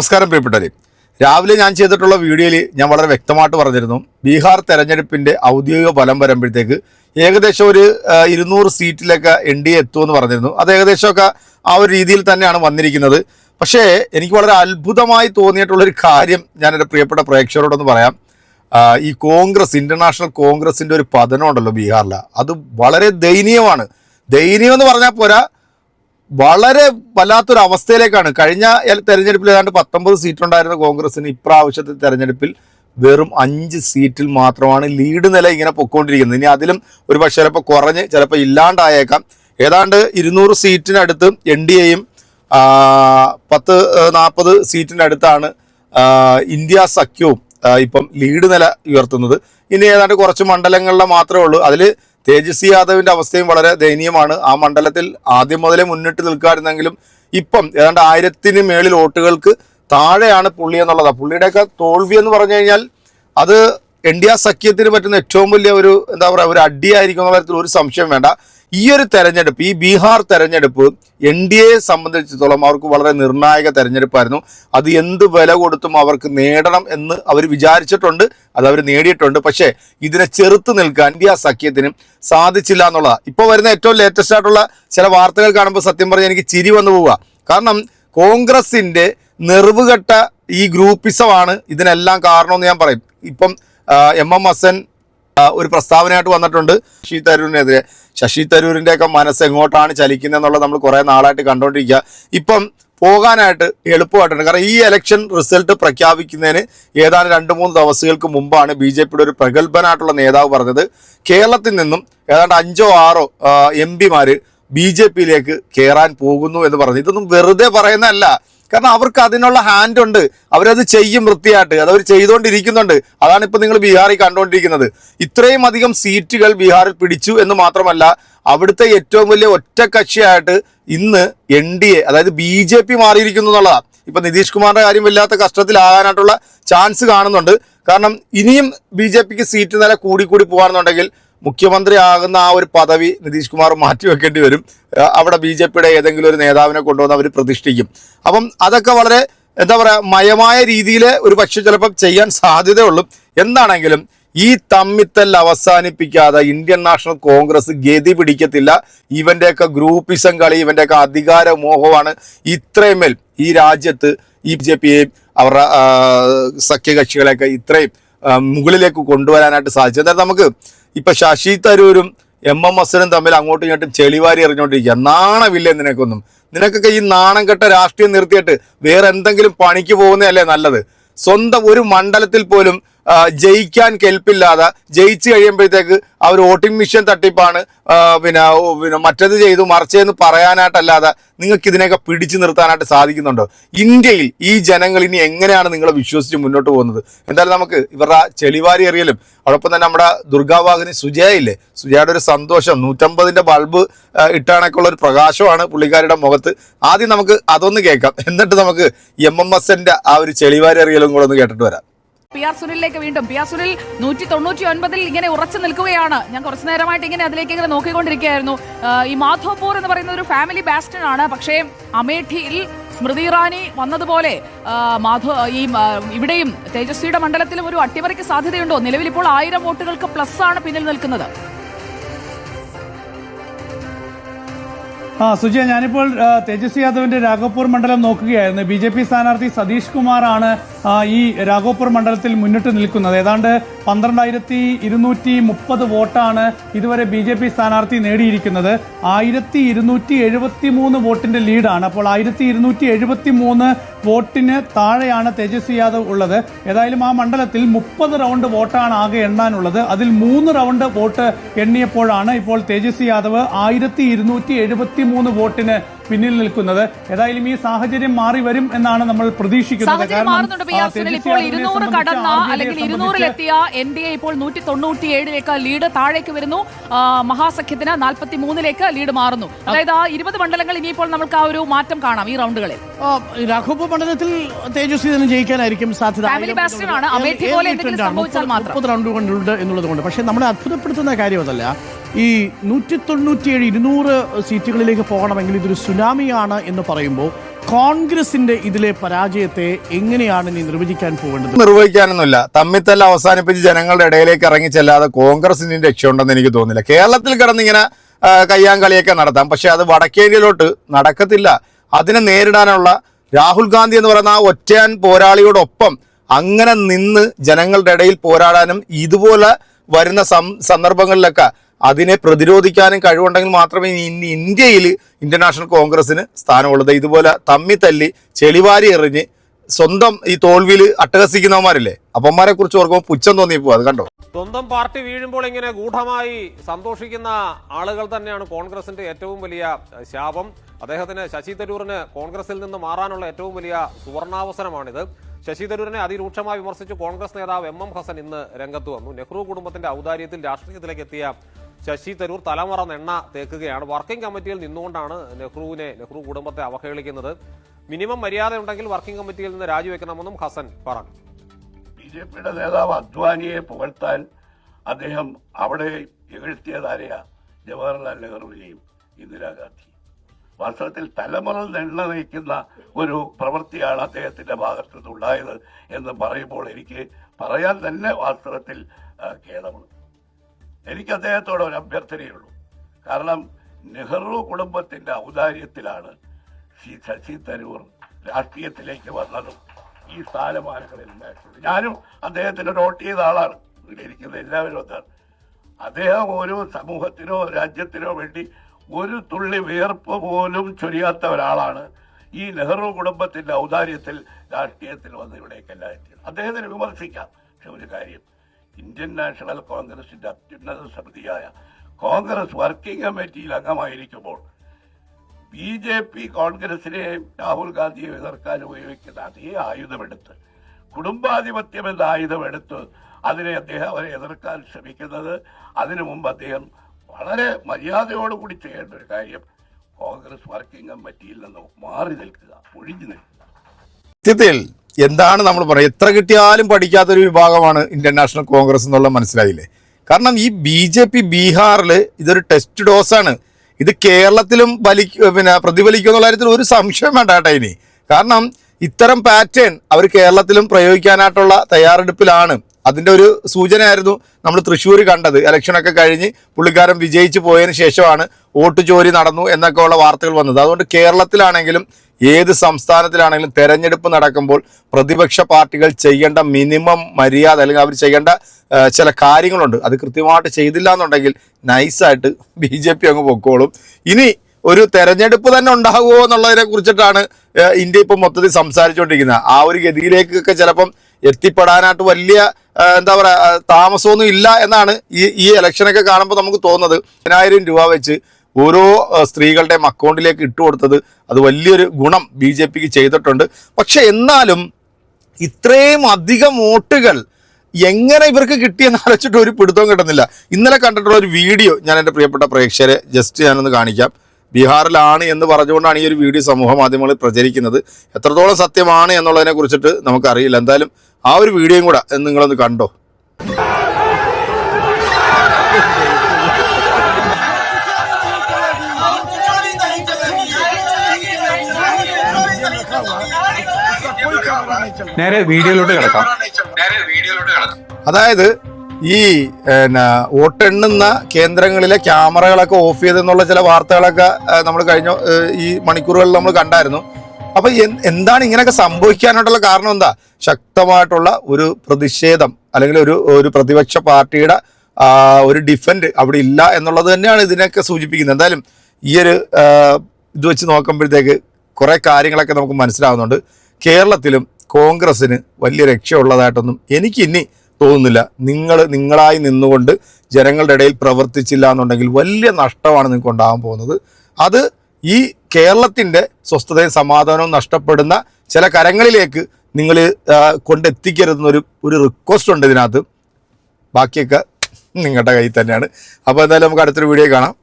നമസ്കാരം പ്രിയപ്പെട്ടവരെ. രാവിലെ ഞാൻ ചെയ്തിട്ടുള്ള വീഡിയോയിൽ ഞാൻ വളരെ വ്യക്തമായിട്ട് പറഞ്ഞിരുന്നു. ബീഹാർ തെരഞ്ഞെടുപ്പിന്റെ ഔദ്യോഗിക ഫലം വരുമ്പോഴത്തേക്ക് ഏകദേശം ഒരു ഇരുന്നൂറ് സീറ്റിലൊക്കെ എൻ ഡി എ എത്തുമെന്ന് പറഞ്ഞിരുന്നു. അത് ഏകദേശമൊക്കെ ആ ഒരു രീതിയിൽ തന്നെയാണ് വന്നിരിക്കുന്നത്. പക്ഷേ എനിക്ക് വളരെ അത്ഭുതമായി തോന്നിയിട്ടുള്ളൊരു കാര്യം ഞാൻ എന്റെ പ്രിയപ്പെട്ട പ്രേക്ഷകരോടൊന്ന് പറയാം. ഈ കോൺഗ്രസ് ഇന്റർനാഷണൽ കോൺഗ്രസിന്റെ ഒരു പതനം ഉണ്ടല്ലോ ബീഹാറിൽ അത് വളരെ ദയനീയമാണ്. ദയനീയം എന്ന് പറഞ്ഞാൽ പോരാ വളരെ വല്ലാത്തൊരു അവസ്ഥയിലേക്കാണ്. കഴിഞ്ഞ തെരഞ്ഞെടുപ്പിൽ ഏതാണ്ട് പത്തൊമ്പത് സീറ്റ് ഉണ്ടായിരുന്ന കോൺഗ്രസിന് ഇപ്രാവശ്യത്തെ തെരഞ്ഞെടുപ്പിൽ വെറും അഞ്ച് സീറ്റിൽ മാത്രമാണ് ലീഡ് നില ഇങ്ങനെ പൊക്കോണ്ടിരിക്കുന്നത്. ഇനി അതിലും ഒരു പക്ഷേ ചിലപ്പോൾ കുറഞ്ഞ് ചിലപ്പോൾ ഇല്ലാണ്ടായേക്കാം. ഏതാണ്ട് ഇരുന്നൂറ് സീറ്റിനടുത്ത് എൻ ഡി എയും പത്ത് നാൽപ്പത് സീറ്റിനടുത്താണ് ഇന്ത്യ സഖ്യവും ഇപ്പം ലീഡ് നില ഉയർത്തുന്നത്. ഇനി ഏതാണ്ട് കുറച്ച് മണ്ഡലങ്ങളിലെ മാത്രമേ ഉള്ളൂ. അതിൽ തേജസ്വി യാദവിന്റെ അവസ്ഥയും വളരെ ദയനീയമാണ്. ആ മണ്ഡലത്തിൽ ആദ്യം മുതലേ മുന്നിട്ട് നിൽക്കാറുണ്ടെങ്കിലും ഇപ്പം ഏതാണ്ട് ആയിരത്തിന് മേളിൽ വോട്ടുകൾക്ക് താഴെയാണ് പുള്ളി എന്നുള്ളത്. പുള്ളിയുടെയൊക്കെ തോൽവി എന്ന് പറഞ്ഞു കഴിഞ്ഞാൽ അത് എൻ ഡി ആർ സഖ്യത്തിന് പറ്റുന്ന ഏറ്റവും വലിയ ഒരു എന്താ പറയുക ഒരു അടിയായിരിക്കും എന്നുള്ള ഒരു സംശയം വേണ്ട. ഈ ഒരു തെരഞ്ഞെടുപ്പ് ഈ ബീഹാർ തെരഞ്ഞെടുപ്പ് എൻ ഡി എയെ സംബന്ധിച്ചിടത്തോളം അവർക്ക് വളരെ നിർണായക തെരഞ്ഞെടുപ്പായിരുന്നു. അത് എന്ത് വില കൊടുത്തും അവർക്ക് നേടണം എന്ന് അവർ വിചാരിച്ചിട്ടുണ്ട്. അത് അവർ നേടിയിട്ടുണ്ട്. പക്ഷേ ഇതിനെ ചെറുത്ത് നിൽക്കാൻ ഇന്ത്യ സഖ്യത്തിനും സാധിച്ചില്ല എന്നുള്ളതാണ് ഇപ്പോൾ വരുന്ന ഏറ്റവും ലേറ്റസ്റ്റ് ആയിട്ടുള്ള ചില വാർത്തകൾ കാണുമ്പോൾ സത്യം പറഞ്ഞാൽ എനിക്ക് ചിരി വന്നു പോവുക. കാരണം കോൺഗ്രസിന്റെ നെറിവുകെട്ട ഈ ഗ്രൂപ്പിസമാണ് ഇതിനെല്ലാം കാരണമെന്ന് ഞാൻ പറയും. ഇപ്പം എം എം ഹസൻ ഒരു പ്രസ്താവനയായിട്ട് വന്നിട്ടുണ്ട്. ശശി തരൂരിനെതിരെ. ശശി തരൂരിന്റെ ഒക്കെ മനസ്സ് എങ്ങോട്ടാണ് ചലിക്കുന്നത് എന്നുള്ളത് നമ്മൾ കുറേ നാളായിട്ട് കണ്ടുകൊണ്ടിരിക്കുക ഇപ്പം പോകാനായിട്ട് എളുപ്പമായിട്ടുണ്ട്. കാരണം ഈ ഇലക്ഷൻ റിസൾട്ട് പ്രഖ്യാപിക്കുന്നതിന് ഏതാനും രണ്ട് മൂന്ന് ദിവസങ്ങൾക്ക് മുമ്പാണ് ബി ജെ പിയുടെ ഒരു പ്രഗത്ഭനായിട്ടുള്ള നേതാവ് പറഞ്ഞത്. കേരളത്തിൽ നിന്നും ഏതാണ്ട് അഞ്ചോ ആറോ എം പിമാർ ബി ജെ പിയിലേക്ക് കയറാൻ പോകുന്നു എന്ന് പറഞ്ഞു. ഇതൊന്നും വെറുതെ പറയുന്നതല്ല. കാരണം അവർക്ക് അതിനുള്ള ഹാൻഡ് ഉണ്ട്. അവരത് ചെയ്യും വൃത്തിയായിട്ട്. അത് അവർ ചെയ്തുകൊണ്ടിരിക്കുന്നുണ്ട്. അതാണ് ഇപ്പൊ നിങ്ങൾ ബീഹാറിൽ കണ്ടുകൊണ്ടിരിക്കുന്നത്. ഇത്രയും അധികം സീറ്റുകൾ ബീഹാറിൽ പിടിച്ചു എന്ന് മാത്രമല്ല അവിടുത്തെ ഏറ്റവും വലിയ ഒറ്റ കക്ഷിയായിട്ട് ഇന്ന് എൻ ഡി എ അതായത് ബി ജെ പി മാറിയിരിക്കുന്നു എന്നുള്ളതാണ്. ഇപ്പൊ നിതീഷ് കുമാറിന്റെ കാര്യം വല്ലാത്ത കഷ്ടത്തിലാകാനായിട്ടുള്ള ചാൻസ് കാണുന്നുണ്ട്. കാരണം ഇനിയും ബി ജെ പിക്ക് സീറ്റ് നില കൂടിക്കൂടി കൂടി പോകാണെന്നുണ്ടെങ്കിൽ മുഖ്യമന്ത്രി ആകുന്ന ആ ഒരു പദവി നിതീഷ് കുമാർ മാറ്റിവെക്കേണ്ടി വരും. അവിടെ ബി ജെ പിയുടെ ഏതെങ്കിലും ഒരു നേതാവിനെ കൊണ്ടുവന്ന് അവർ പ്രതിഷ്ഠിക്കും. അപ്പം അതൊക്കെ വളരെ എന്താ പറയുക മയമായ രീതിയിൽ ഒരു പക്ഷെ ചിലപ്പം ചെയ്യാൻ സാധ്യതയുള്ളൂ. എന്താണെങ്കിലും ഈ തമ്മിത്തൽ അവസാനിപ്പിക്കാതെ ഇന്ത്യൻ നാഷണൽ കോൺഗ്രസ് ഗതി പിടിക്കത്തില്ല. ഇവന്റെയൊക്കെ ഗ്രൂപ്പിസം കളി ഇവന്റെയൊക്കെ അധികാര മോഹമാണ് ഇത്രയും മേൽ ഈ രാജ്യത്ത് ഈ ബി ജെ പിയെയും അവരുടെ സഖ്യകക്ഷികളെയൊക്കെ ഇത്രയും മുകളിലേക്ക് കൊണ്ടുവരാനായിട്ട് സാധിച്ചു. എന്നാൽ നമുക്ക് ഇപ്പൊ ശശി തരൂരും എം എം എസിനും തമ്മിൽ അങ്ങോട്ടും ഇങ്ങോട്ടും ചെളിവാരി എറിഞ്ഞുകൊണ്ടിരിക്കുക നാണമില്ലേ നിനക്കൊന്നും. നിനക്കൊക്കെ ഈ നാണം കെട്ട രാഷ്ട്രീയം നിർത്തിയിട്ട് വേറെ എന്തെങ്കിലും പണിക്ക് പോകുന്നതല്ലേ നല്ലത്? സ്വന്തം ഒരു മണ്ഡലത്തിൽ പോലും ജയിക്കാൻ കെൽപ്പില്ലാതെ ജയിച്ചു കഴിയുമ്പോഴത്തേക്ക് അവർ വോട്ടിംഗ് മിഷൻ തട്ടിപ്പാണ് പിന്നെ പിന്നെ മറ്റത് ചെയ്തു മറിച്ചതെന്ന് പറയാനായിട്ടല്ലാതെ നിങ്ങൾക്ക് ഇതിനെയൊക്കെ പിടിച്ചു നിർത്താനായിട്ട് സാധിക്കുന്നുണ്ടോ? ഇന്ത്യയിൽ ഈ ജനങ്ങൾ ഇനി എങ്ങനെയാണ് നിങ്ങളെ വിശ്വസിച്ച് മുന്നോട്ട് പോകുന്നത്? എന്തായാലും നമുക്ക് ഇവരുടെ ചെളിവാരി എറിയലും അതോടൊപ്പം തന്നെ നമ്മുടെ ദുർഗാവാഹിനി സുജയയില്ലേ? സുജയുടെ ഒരു സന്തോഷം നൂറ്റമ്പതിന്റെ ബൾബ് ഇട്ടാണൊക്കെയുള്ള ഒരു പ്രകാശമാണ് പുള്ളിക്കാരുടെ മുഖത്ത്. ആദ്യം നമുക്ക് അതൊന്ന് കേൾക്കാം. എന്നിട്ട് നമുക്ക് എം എം എസിന്റെ ആ ഒരു ചെളിവാരി എറിയലും കൂടെ ഒന്ന് കേട്ടിട്ട് വരാം. പി ആർ സുനിലേക്ക് വീണ്ടും. പി ആർ സുനിൽ നൂറ്റി തൊണ്ണൂറ്റി ഒൻപതിൽ ഇങ്ങനെ ഉറച്ചു നിൽക്കുകയാണ്. ഞാൻ കുറച്ചു നേരമായിട്ട് ഇങ്ങനെ അതിലേക്ക് ഇങ്ങനെ നോക്കിക്കൊണ്ടിരിക്കുകയായിരുന്നു. ഈ മാധവപൂർ എന്ന് പറയുന്ന ഒരു ഫാമിലി ബാസ്റ്റൺ ആണ്. പക്ഷേ അമേഠിയിൽ സ്മൃതി ഇറാനി വന്നതുപോലെ മാധവ് ഈ ഇവിടെയും തേജസ്വിയുടെ മണ്ഡലത്തിലും ഒരു അട്ടിമറിക്ക് സാധ്യതയുണ്ടോ? നിലവിൽ ഇപ്പോൾ ആയിരം വോട്ടുകൾക്ക് പ്ലസ് ആണ് പിന്നിൽ നിൽക്കുന്നത്. ആ സുജിയ ഞാനിപ്പോൾ തേജസ്വി യാദവിന്റെ രാഘവപൂർ മണ്ഡലം നോക്കുകയായിരുന്നു. ബി ജെ പി സ്ഥാനാർത്ഥി സതീഷ് കുമാറാണ് ഈ രാഘവപൂർ മണ്ഡലത്തിൽ മുന്നിട്ട് നിൽക്കുന്നത്. ഏതാണ്ട് പന്ത്രണ്ടായിരത്തി ഇരുന്നൂറ്റി മുപ്പത് വോട്ടാണ് ഇതുവരെ ബി ജെ പി സ്ഥാനാർത്ഥി നേടിയിരിക്കുന്നത്. ആയിരത്തി ഇരുന്നൂറ്റി എഴുപത്തി മൂന്ന് വോട്ടിന്റെ ലീഡാണ്. അപ്പോൾ ആയിരത്തി ഇരുന്നൂറ്റി എഴുപത്തി മൂന്ന് വോട്ടിന് താഴെയാണ് തേജസ്വി യാദവ് ഉള്ളത്. ഏതായാലും ആ മണ്ഡലത്തിൽ മുപ്പത് റൗണ്ട് വോട്ടാണ് ആകെ എണ്ണാനുള്ളത്. അതിൽ മൂന്ന് റൗണ്ട് വോട്ട് എണ്ണിയപ്പോഴാണ് ഇപ്പോൾ തേജസ്വി യാദവ് ആയിരത്തി ഇരുന്നൂറ്റി എഴുപത്തി മൂന്ന് വോട്ടിന് പിന്നിൽ നിൽക്കുന്നത്. ഏതായാലും ഈ സാഹചര്യം മാറി വരും എന്നാണ് നമ്മൾ പ്രതീക്ഷിക്കുന്നത്. ഇപ്പോൾ ഇരുന്നൂറ് കടന്ന അല്ലെങ്കിൽ ഇരുന്നൂറിലെത്തിയ എൻ ഡി എ ഇപ്പോൾ നൂറ്റി തൊണ്ണൂറ്റിയേഴിലേക്ക് ലീഡ് താഴേക്ക് വരുന്നു. മഹാസഖ്യത്തിന് നാൽപ്പത്തി മൂന്നിലേക്ക് ലീഡ് മാറുന്നു. അതായത് ആ ഇരുപത് മണ്ഡലങ്ങൾ ഇനിയിപ്പോൾ നമുക്ക് ആ ഒരു മാറ്റം കാണാം ഈ റൗണ്ടുകളിൽ. ആ, മണ്ഡലത്തിൽ തേജസ്വി തന്നെ ജയിക്കാനായിരിക്കും സാധ്യത. പോലെ എന്തെങ്കിലും? സംഭവിച്ചാൽ മാത്രം. റൗണ്ട് കൊണ്ടുണ്ട് എന്നുള്ളത് കൊണ്ട് പക്ഷേ നമ്മളെ അത്ഭുതപ്പെടുത്തുന്ന കാര്യം അതല്ല. ഈ നൂറ്റി തൊണ്ണൂറ്റിയേഴ് ഇരുന്നൂറ് സീറ്റുകളിലേക്ക് പോകണമെങ്കിൽ ഇതൊരു സുനാമിയാണ് എന്ന് പറയുമ്പോൾ കോൺഗ്രസിന്റെ ഇതിലെ പരാജയത്തെ എങ്ങനെയാണ് നീ നിർവചിക്കാൻ പോകേണ്ടത്? നിർവഹിക്കാനൊന്നുമില്ല. തമ്മിത്തല്ല അവസാനിപ്പിച്ച് ജനങ്ങളുടെ ഇടയിലേക്ക് ഇറങ്ങി ചെല്ലാതെ കോൺഗ്രസിന് രക്ഷയുണ്ടെന്ന് എനിക്ക് തോന്നുന്നില്ല. കേരളത്തിൽ കിടന്നിങ്ങനെ കയ്യാങ്കളിയൊക്കെ നടത്താം. പക്ഷെ അത് വടക്കേന്ത്യയിലോട്ട് നടക്കത്തില്ല. അതിനെ നേരിടാനുള്ള രാഹുൽ ഗാന്ധി എന്ന് പറയുന്ന ആ ഒറ്റയാൻ പോരാളിയോടൊപ്പം അങ്ങനെ നിന്ന് ജനങ്ങളുടെ ഇടയിൽ പോരാടാനും ഇതുപോലെ വരുന്ന സന്ദർഭങ്ങളിലൊക്കെ അതിനെ പ്രതിരോധിക്കാനും കഴിവുണ്ടെങ്കിൽ മാത്രമേ ഇനി ഇന്ത്യയിൽ ഇന്റർനാഷണൽ കോൺഗ്രസിന് സ്ഥാനമുള്ളത്. ഇതുപോലെ തമ്മി തല്ലി ചെളിവാരി എറിഞ്ഞ് സ്വന്തം ഈ തോൽവിയിൽ അട്ടഹസിക്കുന്നവന്മാരില്ലേ? അപ്പന്മാരെ കുറിച്ച് ഓർക്കുമ്പോൾ പുച്ഛം തോന്നിപ്പോ അത് കണ്ടോ? സ്വന്തം പാർട്ടി വീഴുമ്പോൾ ഇങ്ങനെ ഗൂഢമായി സന്തോഷിക്കുന്ന ആളുകൾ തന്നെയാണ് കോൺഗ്രസിന്റെ ഏറ്റവും വലിയ ശാപം. അദ്ദേഹത്തിന് ശശി തരൂറിന് കോൺഗ്രസിൽ നിന്ന് മാറാനുള്ള ഏറ്റവും വലിയ സുവർണാവസരമാണിത്. ശശി തരൂരിനെ അതിരൂക്ഷമായി വിമർശിച്ച് കോൺഗ്രസ് നേതാവ് എം എം ഹസൻ ഇന്ന് രംഗത്ത് വന്നു. നെഹ്റു കുടുംബത്തിന്റെ ഔദാര്യത്തിൽ രാഷ്ട്രീയത്തിലേക്ക് എത്തിയ ശശി തരൂർ തലമുറ നെണ്ണ തേക്കുകയാണ്. വർക്കിംഗ് കമ്മിറ്റിയിൽ നിന്നുകൊണ്ടാണ് നെഹ്റുവിനെ നെഹ്റു കുടുംബത്തെ അവഹേളിക്കുന്നത്. മിനിമം മര്യാദ ഉണ്ടെങ്കിൽ വർക്കിംഗ് കമ്മിറ്റിയിൽ നിന്ന് രാജിവെക്കണമെന്നും ഹസൻ പറഞ്ഞു. ബി ജെ പിയുടെ നേതാവ് അദ്വാനിയെ പുകഴ്ത്താൻ അദ്ദേഹം അവിടെ എഴുത്തിയതാരെയാ ജവഹർലാൽ നെഹ്റുവിനെയും ഇന്ദിരാഗാന്ധി വാസ്തവത്തിൽ തലമുറ നെണ്ണ നയിക്കുന്ന ഒരു പ്രവൃത്തിയാണ് അദ്ദേഹത്തിന്റെ ഭാഗത്തു നിന്നുണ്ടായത് എന്ന് പറയുമ്പോൾ എനിക്ക് പറയാൻ തന്നെ വാസ്തവത്തിൽ ഖേദമുണ്ട് എനിക്ക് അദ്ദേഹത്തോട് ഒരു അഭ്യർത്ഥനയുള്ളൂ. കാരണം നെഹ്റു കുടുംബത്തിന്റെ ഔദാര്യത്തിലാണ് ശ്രീ ശശി തരൂർ രാഷ്ട്രീയത്തിലേക്ക് വന്നതും ഈ സ്ഥാനമാനങ്ങളിൽ ഞാനും അദ്ദേഹത്തിന് നോട്ട് ചെയ്ത ആളാണ് ഇരിക്കുന്ന എല്ലാവരും ഒന്നാണ് അദ്ദേഹം ഒരു സമൂഹത്തിനോ രാജ്യത്തിനോ വേണ്ടി ഒരു തുള്ളി വിയർപ്പ് പോലും ചൊരിയാത്ത ഒരാളാണ് ഈ നെഹ്റു കുടുംബത്തിന്റെ ഔദാര്യത്തിൽ രാഷ്ട്രീയത്തിൽ വന്ന് ഇവിടേക്കെല്ലാം എത്തിയത്. അദ്ദേഹത്തിന് വിമർശിക്കാം. പക്ഷെ ഒരു കാര്യം ഇന്ത്യൻ നാഷണൽ കോൺഗ്രസിന്റെ അത്യുന്നത സമിതിയായ കോൺഗ്രസ് വർക്കിംഗ് കമ്മിറ്റിയിൽ അംഗമായിരിക്കുമ്പോൾ ബി ജെ പി കോൺഗ്രസിനെയും രാഹുൽ ഗാന്ധിയെ എതിർക്കാൻ ഉപയോഗിക്കുന്ന അതേ ആയുധമെടുത്ത് കുടുംബാധിപത്യം എന്ന ആയുധമെടുത്ത് അതിനെ അദ്ദേഹം അവരെ എതിർക്കാൻ ശ്രമിക്കുന്നത്. അതിനു മുമ്പ് അദ്ദേഹം വളരെ മര്യാദയോടുകൂടി ചെയ്യേണ്ട ഒരു കാര്യം കോൺഗ്രസ് വർക്കിംഗ് കമ്മിറ്റിയിൽ നിന്ന് മാറി നിൽക്കുക ഒഴിഞ്ഞു നിൽക്കുക. എന്താണ് നമ്മൾ പറയുക? എത്ര കിട്ടിയാലും പഠിക്കാത്തൊരു വിഭാഗമാണ് ഇന്ത്യൻ നാഷണൽ കോൺഗ്രസ് എന്നുള്ള മനസ്സിലായില്ലേ? കാരണം ഈ ബി ജെ പി ബീഹാറിൽ ഇതൊരു ടെസ്റ്റ് ഡോസാണ്. ഇത് കേരളത്തിലും വലി പിന്നെ പ്രതിഫലിക്കും എന്നുള്ള കാര്യത്തിൽ ഒരു സംശയം വേണ്ട കേട്ടോ ഇനി. കാരണം ഇത്തരം പാറ്റേൺ അവർ കേരളത്തിലും പ്രയോഗിക്കാനായിട്ടുള്ള തയ്യാറെടുപ്പിലാണ്. അതിന്റെ ഒരു സൂചനയായിരുന്നു നമ്മൾ തൃശ്ശൂർ കണ്ടത്. ഇലക്ഷനൊക്കെ കഴിഞ്ഞ് പുള്ളിക്കാരൻ വിജയിച്ച് പോയതിന് ശേഷമാണ് വോട്ട് ചോരി നടന്നു എന്നൊക്കെ ഉള്ള വാർത്തകൾ വന്നത്. അതുകൊണ്ട് കേരളത്തിലാണെങ്കിലും ഏത് സംസ്ഥാനത്തിലാണെങ്കിലും തെരഞ്ഞെടുപ്പ് നടക്കുമ്പോൾ പ്രതിപക്ഷ പാർട്ടികൾ ചെയ്യേണ്ട മിനിമം മര്യാദ അല്ലെങ്കിൽ അവർ ചെയ്യേണ്ട ചില കാര്യങ്ങളുണ്ട്. അത് കൃത്യമായിട്ട് ചെയ്തില്ല എന്നുണ്ടെങ്കിൽ നൈസായിട്ട് ബി ജെ പി അങ്ങ് പൊക്കോളും. ഇനി ഒരു തെരഞ്ഞെടുപ്പ് തന്നെ ഉണ്ടാകുമോ എന്നുള്ളതിനെ കുറിച്ചിട്ടാണ് ഇന്ത്യ ഇപ്പം മൊത്തത്തിൽ സംസാരിച്ചുകൊണ്ടിരിക്കുന്നത് ആ ഒരു ഗതിയിലേക്കൊക്കെ ചിലപ്പം എത്തിപ്പെടാനായിട്ട് വലിയ എന്താ പറയുക താമസമൊന്നും ഇല്ല എന്നാണ് ഈ ഈ ഇലക്ഷനൊക്കെ കാണുമ്പോൾ നമുക്ക് തോന്നുന്നത്. പതിനായിരം രൂപ വെച്ച് ഓരോ സ്ത്രീകളുടെയും അക്കൗണ്ടിലേക്ക് ഇട്ട് കൊടുത്തത് അത് വലിയൊരു ഗുണം ബി ജെ പിക്ക് ചെയ്തിട്ടുണ്ട്. പക്ഷെ എന്നാലും ഇത്രയും അധികം വോട്ടുകൾ എങ്ങനെ ഇവർക്ക് കിട്ടിയെന്ന് ആലോചിച്ചിട്ട് ഒരു പിടുത്തവും കിട്ടുന്നില്ല. ഇന്നലെ കണ്ടിട്ടുള്ള ഒരു വീഡിയോ ഞാൻ എന്റെ പ്രിയപ്പെട്ട പ്രേക്ഷകരെ ജസ്റ്റ് ഞാനൊന്ന് കാണിക്കാം. ബീഹാറിലാണ് എന്ന് പറഞ്ഞുകൊണ്ടാണ് ഈ ഒരു വീഡിയോ സമൂഹ മാധ്യമങ്ങളിൽ പ്രചരിക്കുന്നത്. എത്രത്തോളം സത്യമാണ് എന്നുള്ളതിനെ കുറിച്ചിട്ട് നമുക്കറിയില്ല. എന്തായാലും ആ ഒരു വീഡിയോയും കൂടെ നിങ്ങളൊന്ന് കണ്ടോ? നേരെ വീഡിയോയിലോട്ട് കിടക്കാം. അതായത് ഈ വോട്ടെണ്ണുന്ന കേന്ദ്രങ്ങളിലെ ക്യാമറകളൊക്കെ ഓഫ് ചെയ്തെന്നുള്ള ചില വാർത്തകളൊക്കെ നമ്മൾ കഴിഞ്ഞ ഈ മണിക്കൂറുകളിൽ നമ്മൾ കണ്ടായിരുന്നു. അപ്പോൾ എന്താണ് ഇങ്ങനെയൊക്കെ സംഭവിക്കാനായിട്ടുള്ള കാരണം എന്താ? ശക്തമായിട്ടുള്ള ഒരു പ്രതിഷേധം അല്ലെങ്കിൽ ഒരു ഒരു പ്രതിപക്ഷ പാർട്ടിയുടെ ഒരു ഡിഫൻഡ് അവിടെ ഇല്ല എന്നുള്ളത് തന്നെയാണ് ഇതിനൊക്കെ സൂചിപ്പിക്കുന്നത്. എന്തായാലും ഈ ഒരു ഇത് വെച്ച് നോക്കുമ്പോഴത്തേക്ക് കുറേ കാര്യങ്ങളൊക്കെ നമുക്ക് മനസ്സിലാവുന്നുണ്ട്. കേരളത്തിലും കോൺഗ്രസ്സിന് വലിയ രക്ഷയുള്ളതായിട്ടൊന്നും എനിക്ക് ഇനി തോന്നുന്നില്ല. നിങ്ങൾ നിങ്ങളായി നിന്നുകൊണ്ട് ജനങ്ങളുടെ ഇടയിൽ പ്രവർത്തിച്ചില്ല എന്നുണ്ടെങ്കിൽ വലിയ നഷ്ടമാണ് നിങ്ങൾക്ക് ഉണ്ടാകാൻ പോകുന്നത്. അത് ഈ കേരളത്തിന്റെ സ്വസ്ഥതയും സമാധാനവും നഷ്ടപ്പെടുന്ന ചില കരങ്ങളിലേക്ക് നിങ്ങൾ കൊണ്ടെത്തിക്കരുതെന്നൊരു ഒരു റിക്വസ്റ്റ് ഉണ്ട് ഇതിനകത്ത്. ബാക്കിയൊക്കെ നിങ്ങളുടെ കയ്യിൽ തന്നെയാണ്. അപ്പോൾ എന്തായാലും നമുക്ക് അടുത്തൊരു വീഡിയോ കാണാം.